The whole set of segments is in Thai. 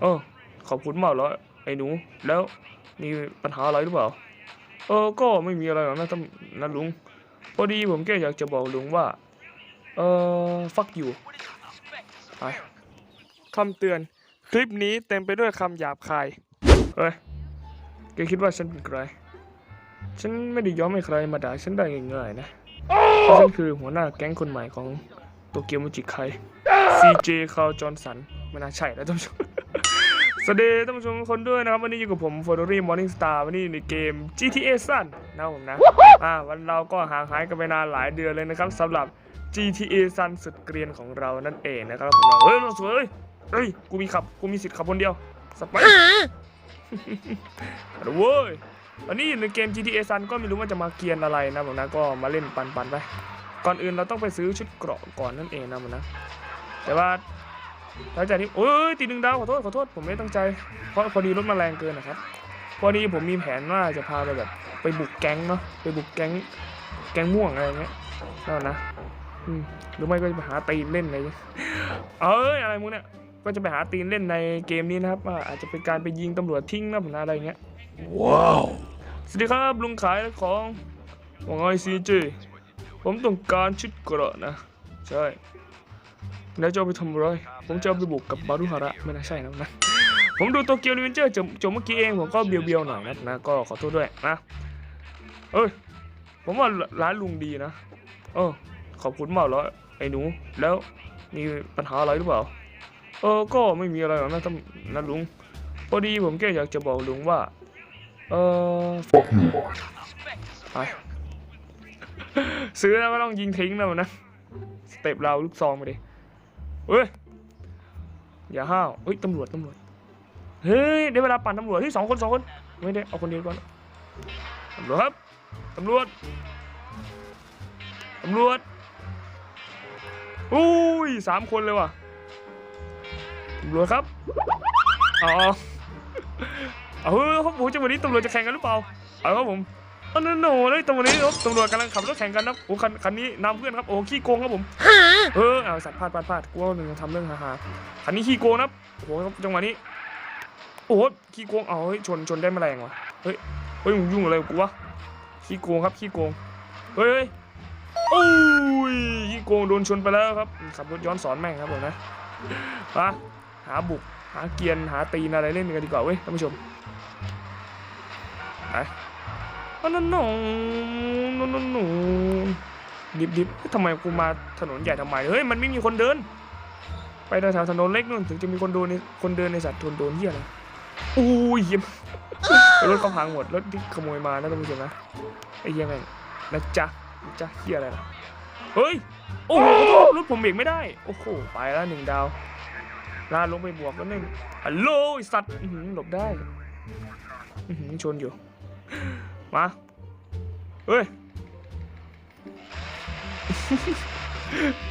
เออขอบคุณมากแล้วไอ้หนู แล้วมีปัญหาอะไรหรือเปล่า เออ ก็ไม่มีอะไรหรอกนะท่านนะลุง พอดีผมแค่อยากจะบอกลุงว่า เออฟักอยู่ไปคำเตือน คลิปนี้เต็มไปด้วยคำหยาบคาย เฮ้ย แกคิดว่าฉันเป็นใคร ฉันไม่ได้ยอมให้ใครมาด่าฉันได้ง่ายๆนะเพราะฉันคือหัวหน้าแก๊งคนใหม่ของโตเกียวมูจิไค CJ คาร์จอนสัน ไม่น่าใช่แล้วท่านผู้ชม สวัสดีท่านผู้ชมทุกคนด้วยนะครับ วันนี้อยู่กับผมฟอร์ดรี่มอร์นิ่งสตาร์วันนี้ในเกม GTA Sun นะครับผมนะอ่าวันเราก็ห่างหายกันไปนานหลายเดือนเลยนะครับสำหรับ GTA Sun สุดเกรียนของเรานั่นเองนะครับผมเฮ้ยรถสวยเฮ้ยเฮ้ยกูมีขับกูมีสิทธิ์ขับคนเดียวสไปเอาเว้ยวันนี้อยู่ในเกม GTA Sun ก็ไม่รู้ว่าจะมาเกรียนอะไรนะผมนะก็มาเล่นปันๆไปก่อนอื่นเราต้องไปซื้อชุดเกราะก่อนนั่นเองนะผมนะแต่ว่า หลังจากที่โอ้ยตีหนึ่งดาวขอโทษขอโทษผมไม่ได้ตั้งใจ เพราะพอดีรถมาแรงเกินนะครับ พอดีผมมีแผนว่าจะพาไปแบบไปบุกแก๊งเนาะไปบุกแก๊งแก๊งม่วงอะไรเงี้ยนั่นนะอืมหรือไม่ก็จะไปหาตีนเล่นอะไรเงี้ยเอ้ยอะไรมึงเนี่ยก็จะไปหาตีนเล่นในเกมนี้นะครับว่าอาจจะเป็นการไปยิงตำรวจทิ้งนะผมนะอะไรเงี้ยว้าวสวัสดีครับลุงขายของว่าไงซีเจผมต้องการชุดเกราะนะ ใช่ แล้วจะเอาไปทำอะไร ผมจะไปบุกกับ บารุฮาระไม่น่าใช่นะนะผมดูโตเกียวรีเวนเจอร์จบเมื่อกี้เองผมก็เบียวๆหน่อยนะนะก็ขอโทษด้วยนะเอ้ยผมว่าร้านลุงดีนะเออขอบคุณมากแล้วไอ้หนู แล้วมีปัญหาอะไรหรือเปล่า เออก็ไม่มีอะไรหรอกนะท่านนะลุงพอดีผมแค่อยากจะบอกลุงว่า เออไปซื้อแล้วก็ต้องยิงทิ้งนะมันนะสเต็ปเราลูกซองไปดิเฮ้ย อย่าห้าวเฮ้ยตำรวจตำรวจเฮ้ยได้เวลาปั่นตำรวจเฮ้ยสองคนสองคนไม่ได้เอาคนเดียวก่อนตำรวจครับตำรวจตำรวจอุ้ยสามคนเลยว่ะตำรวจครับอ๋อเอาเฮ้ยครับผมจังหวะนี้ตำรวจจะแข่งกันหรือเปล่าเอาครับผม อันนั้นโหเลยตำรวจนี้ครับตำรวจกำลังขับรถแข่งกันนะโอ้คันคันนี้นำเพื่อนครับโอ้ขี้โกงครับผมเออเอาสัตว์พลาดพลาดพลาดกูว่าหนึ่งทำเรื่องฮาๆคันนี้ขี้โกงนะครับโอ้โหครับจังหวะนี้ โอ้โหขี้โกงเอาเฮ้ยชนชนได้แมลงว่ะเฮ้ยเฮ้ยมึงยุ่งอะไรกับกูวะขี้โกงครับขี้โกงเฮ้ยเฮ้ยโอ้ยขี้โกงโดนชนไปแล้วครับขับรถย้อนสอนแม่งครับผมนะมาหาบุกหาเกรียนหาตีนอะไรเล่นกันดีกว่าเว้ยท่านผู้ชมไป อันนั้นนนนนนดิบดิบทำไมกูมาถนนใหญ่ทำไมเฮ้ยมันไม่มีคนเดิน ไปแถวถนนเล็กนู่นถึงจะมีคนโดนในคนเดินในสัตว์ทนโดนเหี้ยอะไรอุ้ยเหี้ยรถเขาพังหมดรถที่ขโมยมานะท่านผู้ชมนะไอ้เหี้ยแม่งนะจ๊ะจ๊ะเหี้ยอะไรล่ะเฮ้ยโอ้โหรถผมเบรกไม่ได้โอ้โหไปแล้วหนึ่งดาวลาดลงไปบวกแล้วหนึ่งฮัลโหลสัตว์หลบได้ชนอยู่ มาเฮ้ย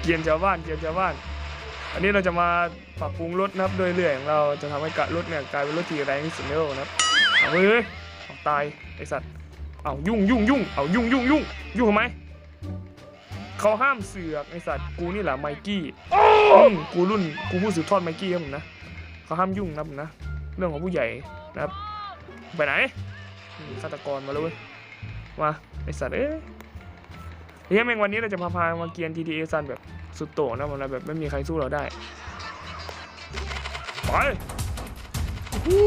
เกียนชาวบ้านเกียนชาวบ้าน อันนี้เราจะมาปรับปรุงรถนะครับโดยเรื่อยของเราจะทำให้กะรถเนี่ยกลายเป็นรถที่แรงที่สุดในโลกนะครับเอาเฮ้ยเอาตายไอสัตว์เอายุ่งยุ่งยุ่งเอายุ่งยุ่งยุ่งยุ่งทำไมเขาห้ามเสือกไอสัตว์กูนี่แหละไมกี้กูรุ่นกูผู้สืบทอดไมกี้ครับผมนะเขาห้ามยุ่งนะผมนะ เรื่องของผู้ใหญ่นะครับไปไหน ฆาตกรมาเลยเว้ยมาไอสัตว์เอ้ยเฮ้ยแม่งวันนี้เราจะพาพามาเกียน GTA ซันแบบสุดโต่งนะผมนะแบบไม่มีใครสู้เราได้ไปฮู้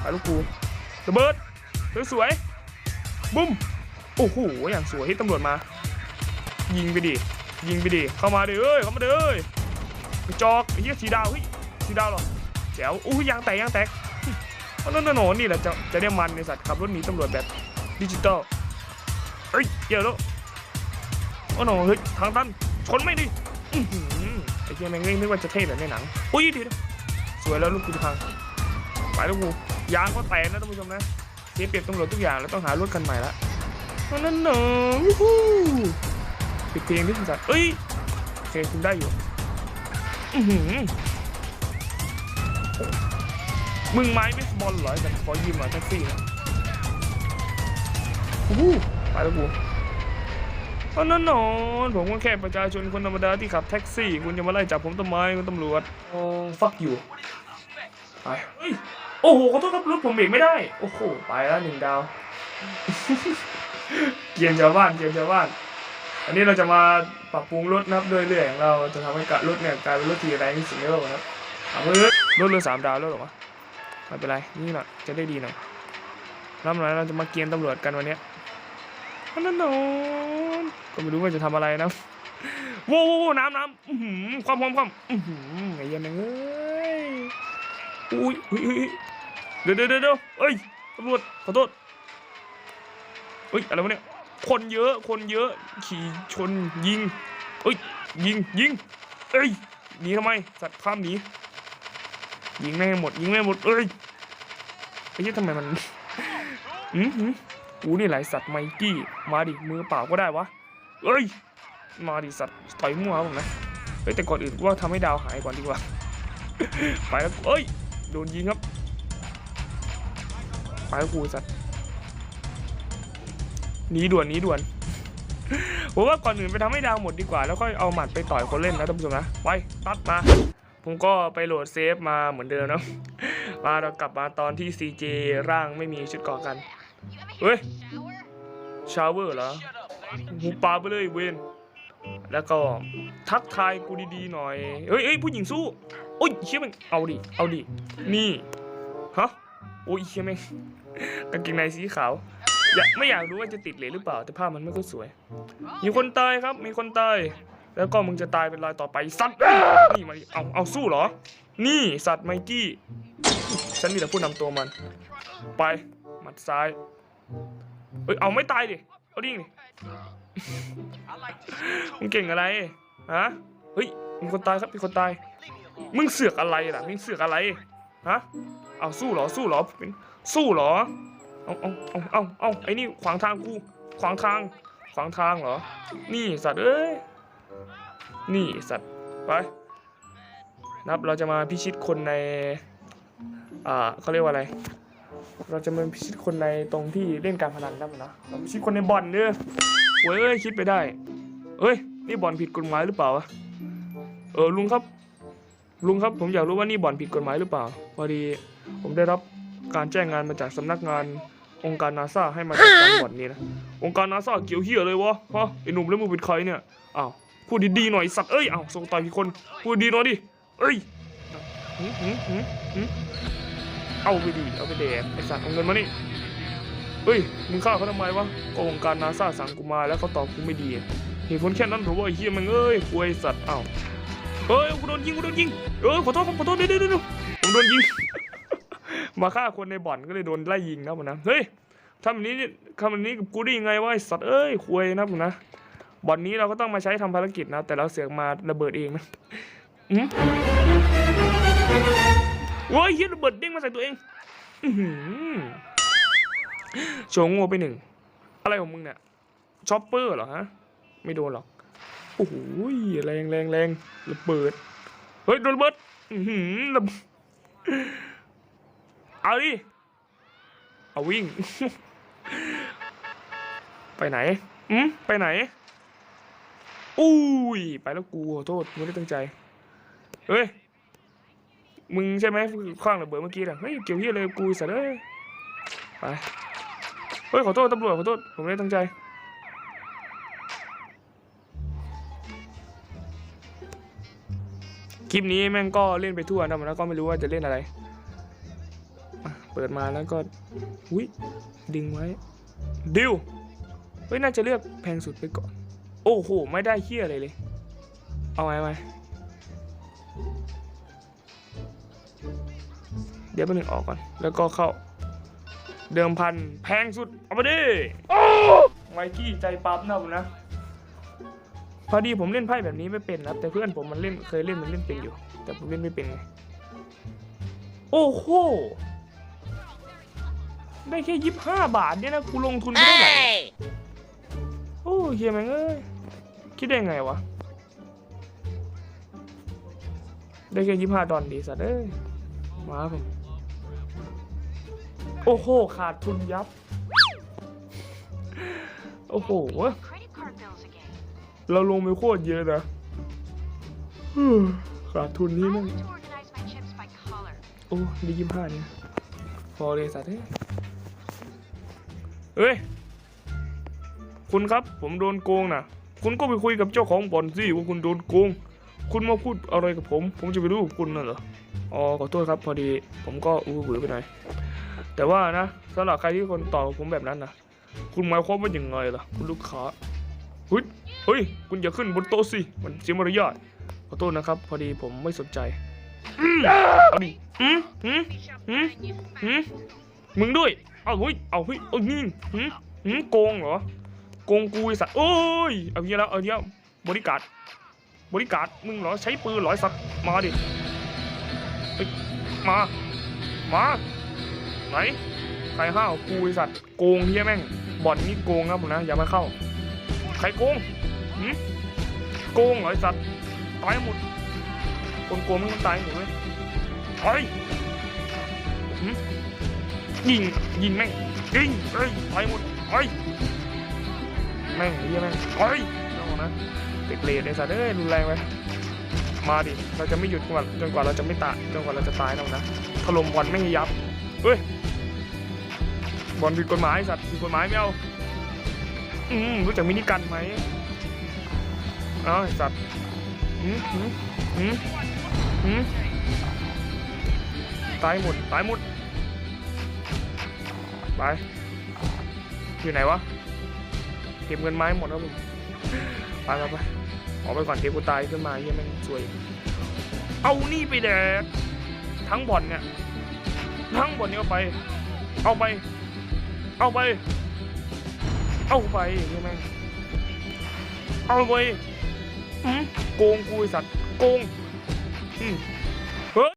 ไปลูกกูระเบิดสวยๆบุ้มโอ้โหอย่างสวยที่ตำรวจมา ยิงไปดิยิงไปดิเข้ามาดิเอ้ยเข้ามาดิเอ้ยจอกไอ้เหี้ยสีดาวเฮ้ยสีดาวเหรอแจ๋วอู้ยยางแตกยางแตก โอ้โนโนโนนี่แหละจะจะได้มันในสัตว์ขับรถหนีตำรวจแบบดิจิตอลเฮ้ยเดี๋ยวแล้วโอ้โนเฮ้ยทางตันชนไม่ดิไอ้เหี้ยแม่งนึกว่าจะเท่แบบในหนังอุ้ยดีสวยแล้วลูกกูจะพังไปแล้วกูยางก็แตกนะท่านผู้ชมนะเสียเปรียบตำรวจทุกอย่างแล้วต้องหารถคันใหม่ละนั่นหนึ่งฮู้ปิดเพลงที่คุณจัดเอ้ยโอเคคุณได้อยู่มึงไม้เบส บอลเหรอแต่ขอยืมหน่อยแท็กซี่นะฮู้ไปแล้วกูอันนั้นนอนผมก็แค่ประชาชนคนธรรมดาที่ขับแท็กซี่ คุณจะมาไล่จับผมทำไมคุณตำรวจอ๋อฟักอยู่ไปโอ้โหขอโทษครับรถผมเบรกไม่ได้ โอ้โห ไปแล้วหนึ่งดาว เกียนชาวบ้านเกียนชาวบ้าน อันนี้เราจะมาปรับปรุงรถนะครับโดยเรื่อยของเราจะทำให้กะรถเนี่ยกลายเป็นรถที่แรงที่สุดในโลกนะครับเอาเฮ้ยรถเรือสามดาวแล้วหรอวะ ไม่เป็นไรนี่หน่อยจะได้ดีหน่อยแล้วหน่อยเราจะมาเกียนตำรวจกันวันนี้นั่นนอนก็ไม่รู้ว่าจะทำอะไรนะโว้วโว้วโว้วน้ำน้ำความความความไอ้ยันเอ้ยอุ้ยอุ้ยเดี๋ยวเดี๋ยวเดี๋ยวเอ้ยตำรวจขอโทษเฮ้ยอะไรวะเนี่ยคนเยอะคนเยอะขี่ชนยิงเอ้ยยิงยิงเอ้ยหนีทำไมสัตว์ข้ามหนี ยิงแม่งให้หมด ยิงแม่งให้หมดเอ้ยไอ้ยี่ทำไมมันอืมหืมกูนี่หลายสัตว์ไมกี้ มาดิ มือเปล่าก็ได้วะเอ้ย มาดิสัตว์ต่อยมั่วผมนะ เฮ้ยแต่ก่อนอื่นกูว่าทำให้ดาวหายก่อนดีกว่า ไปแล้วเอ้ย โดนยิงครับ ไปแล้วกูสัตว์หนีด่วนหนีด่วนผมว่าก่อนอื่นไปทำให้ดาวหมดดีกว่า แล้วค่อยเอาหมัดไปต่อยคนเล่นนะท่านผู้ชมนะ ไป ตัดมา ผมก็ไปโหลดเซฟมาเหมือนเดิมนะ มาเรากลับมาตอนที่ CJ ร่างไม่มีชุดเกาะกัน เฮ้ย ชาวเวอร์เหรอหูปลาไปเลยเวนแล้วก็ทักทายกูดีๆหน่อย เฮ้ยเฮ้ยผู้หญิงสู้ โอ้ยเชี่ยมันเอาดิ เอาดิ นี่ ฮะ โอ้ยเชี่ยแม่งกางเกงในสีขาวอยากไม่อยากรู้ว่าจะติดเหลยหรือเปล่า แต่ภาพมันไม่ค่อยสวย มีคนตายครับ มีคนตาย แล้วก็มึงจะตายเป็นรายต่อไปสัตว์นี่มาเอาเอาสู้เหรอ นี่สัตว์ไมกี้ ฉันมีแต่ผู้นำตัวมัน ไปหมัดซ้ายเอ้ยเอาไม่ตายดิเอาดิดิมึงเก่งอะไรฮะเฮ้ยมีคนตายครับมีคนตาย มึงเสือกอะไรล่ะมึงเสือกอะไรฮะเอาสู้เหรอสู้เหรอสู้เหรอเอาเอาเอาเอาเอาไอ้นี่ขวางทางกูขวางทาง ขวางทางเหรอ นี่สัตว์เอ้ย นี่สัตว์ไปนับเราจะมาพิชิตคนใน อ่าเขาเรียกว่าอะไร เราจะมาพิชิตคนในตรงที่เล่นการพนันได้ไหมนะเราพิชิตคนในบ่อนเนี่ยเว้ยคิดไปได้เฮ้ยนี่บ่อนผิดกฎหมายหรือเปล่าวะเออลุงครับ ลุงครับผมอยากรู้ว่านี่บ่อนผิดกฎหมายหรือเปล่าพอดีผมได้รับการแจ้งงานมาจากสำนักงานองค์การนาซาให้มาจัดการบ่อนนี้นะองค์การนาซาเกี่ยวเหี้ยเลยวะฮะไอหนุ่มแล้วมึงเป็นใครเนี่ยอ้าว พูดดีๆหน่อยสัตว์เอ้ยเอาส่งต่อยพี่คนพูดดีหน่อยดิเอ้ยหืมหืมหืมหืมเอาไปดีเอาไปแดกไอสัตว์เอาเงินมานี่เฮ้ยมึงฆ่าเขาทำไมวะก็องค์การนาซาสั่งกูมาแล้วเขาตอบกูไม่ดีเหตุผลแค่นั้นเหรือว่าไอ้เหี้ยมึงเอ้ยควยสัตว์เอ้าเฮ้ยกูโดนยิงกูโดนยิงเออขอโทษครับขอโทษเดี๋ยวเดี๋ยวผมโดนยิงมาฆ่าคนในบ่อนก็เลยโดนไล่ยิงนะผมนะเฮ้ยทำแบบนี้ทำแบบนี้กับกูได้ยังไงวะไอสัตว์เอ้ยควยนะผมนะ บอนนี้เราก็ต้องมาใช้ทำภารกิจนะแต่เราเสือกมาระเบิดเองนะอืมโอ้ยเฮียระเบิดเด้งมาใส่ตัวเองอื้อหือโชว์โง่ไปหนึ่ง อะไรของมึงเนี่ยช็อปเปอร์เหรอฮะ ไม่โดนหรอก โอ้โหแรงแรงแรงระเบิด เฮ้ยโดนระเบิดอือหือระเบิดเอาดิ เอาวิ่ง ไปไหน อืมไปไหน อุ้ย ไปแล้วกูขอโทษไม่ได้ตั้งใจ เฮ้ย มึงใช่ไหมคว้างระเบิดเมื่อกี้น่ะ เฮ้ย เกี่ยวเฮียเลยกูสัตว์เอ้ย ไป เฮ้ย ขอโทษตำรวจขอโทษ ผมไม่ได้ตั้งใจ คลิปนี้แม่งก็เล่นไปทั่วนะมันแล้วก็ไม่รู้ว่าจะเล่นอะไร เปิดมาแล้วก็ อุ้ย ดึงไว้ ดิว เฮ้ย น่าจะเลือกแพงสุดไปก่อน โอ้โห ไม่ได้เฮี้ยอะไรเลย เอาไว้ไว้เดี๋ยวไปหนึ่งออกก่อน แล้วก็เข้า เดิมพันแพงสุด เอาไปดิโอ้ไวกี้ใจปั๊บนะผมนะ พอดีผมเล่นไพ่แบบนี้ไม่เป็นนะครับแต่เพื่อนผมมันเล่นเคยเล่นมันเล่นเป็นอยู่ แต่ผมเล่นไม่เป็นไง โอ้โห ได้แค่ยี่ห้าบาทเนี่ยนะกูลงทุนไปเท่าไหร่โอ้เฮียแม่งเอ้ย คิดได้ไงวะ ได้แค่ยี่ห้าดอลดีสัตว์เอ้ยมาครับผมโอ้โห ขาดทุนยับ โอ้โห Credit card bills again. เราลงไปโคตรเยอะนะขาดทุนนี้ I แม่ง like to organize my chips by color. อ้ได้ยี่ห้าเนี่ยพอเลยสัตว์เอ้ยเฮ้ยคุณครับผมโดนโกงนะ คุณก็ไปคุยกับเจ้าของบ่อนสิว่าคุณโดนโกง คุณมาพูดอะไรกับผม ผมจะไปรู้คุณน่ะเหรอ อ๋อขอโทษครับพอดีผมก็อู้หือไปหน่อย แต่ว่านะสำหรับใครที่คนตอบผมแบบนั้นนะคุณหมายความว่าอย่างไงล่ะ คุณลูกค้าเฮ้ยเฮ้ย คุณอย่าขึ้นบนโต๊ะสิ มันเสียมารยาทขอโทษนะครับ พอดีผมไม่สนใจอืมเอาดิอืมอืมอืมอืมมึงด้วย เอาเฮ้ย เอาเฮ้ยเอานี่อืมอืมโกงเหรอ กงกูไอ้สัตว์โอ้ยเอาเงี้ยแล้วเอาเงี้ยบริการบริการมึงเหรอใช้ปืนหรอสัตว์มาดิมา มาไหนใครห้าวกูไอ้สัตว์โกงเฮียแม่งบ่อนนี่โกงครับผมนะอย่ามาเข้า ใครโกงหืมโกงเหรอไอสัตว์ตายหมดคนโกงมันตายหมดเลยไอ้ยยิงยิงแม่งยิงเอ้ยตายหมดไอ้ย แม่งเหี้ยแม่งไอ้ยเอานะเด็กเลดไอ้สัตว์เอ้ยรุนแรงไปมาดิ เราจะไม่หยุดจนกว่าจนกว่าเราจะไม่ตายจนกว่าเราจะตายแล้วนะถล่มบอลไม่ยับเฮ้ยบอลผิดกฎหมายสัตว์ผิดกฎหมายไม่เอาอืมรู้จักมินิกันไหมเอ้าไอ้สัตว์อืมอืมอืมอืมตายหมดตายหมดไปอยู่ไหนวะ เก็บเงินไม้หมดแล้วผมไปไปไปออกไปก่อนเดี๋ยวกูตายขึ้นมาเยี่ยแม่งสวย เอานี่ไปแดกทั้งบ่อนเนี่ย ทั้งบ่อนนี้เอาไป เอาไป เอาไป เอาไปเยี่ยแม่งเอาไปอืมโกงกูไอสัตว์ โกงอืมเฮ้ย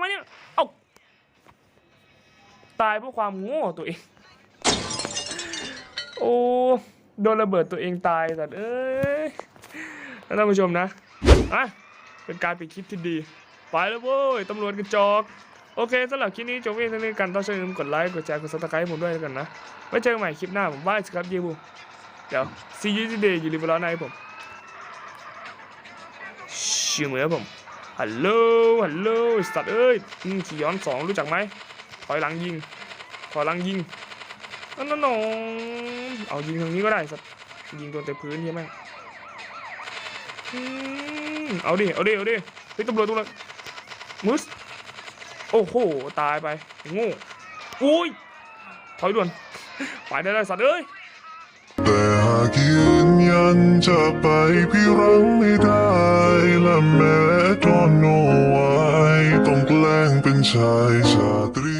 ไปทำไมเนี่ย เอาตายเพราะความโง่ตัวเอง โอ้โดนระเบิดตัวเองตายแต่เอ้ยท่านผู้ชมนะอะเป็นการปิดคลิปที่ดี ไปแล้วโว้ยตำรวจกระจอก โอเคสำหรับคลิปนี้จบเพียงเท่านี้กันต้องช่วยลืมกดไลค์กดแชร์กดซับสไครต์ผมด้วยแล้วกันนะไว้เจอกันใหม่คลิปหน้าผมบายสครับเยบูเดี๋ยว see you today อยู่ริมร้อในผมชื่อเหมือนผม ฮัลโหล ฮัลโหลสัตว์เอ้ยขี่ย้อนสองรู้จักไหม ถอยหลังยิง ถอยหลังยิงนั่นนองเอายิงทางนี้ก็ได้สัตว์ยิงโดนแต่พื้นใช่ไหมเอาดิ เอาดิ เอาดิเฮ้ยตำรวจตำรวจมุส โอ้โห ตายไป โง่ อุ้ย ถอยด่วน ไปได้เลยสัตว์เอ้ย ยันจะไปพี่รังไม่ได้และแม้ตอนโนไว้ต้องแกล้งเป็นชายชาตรี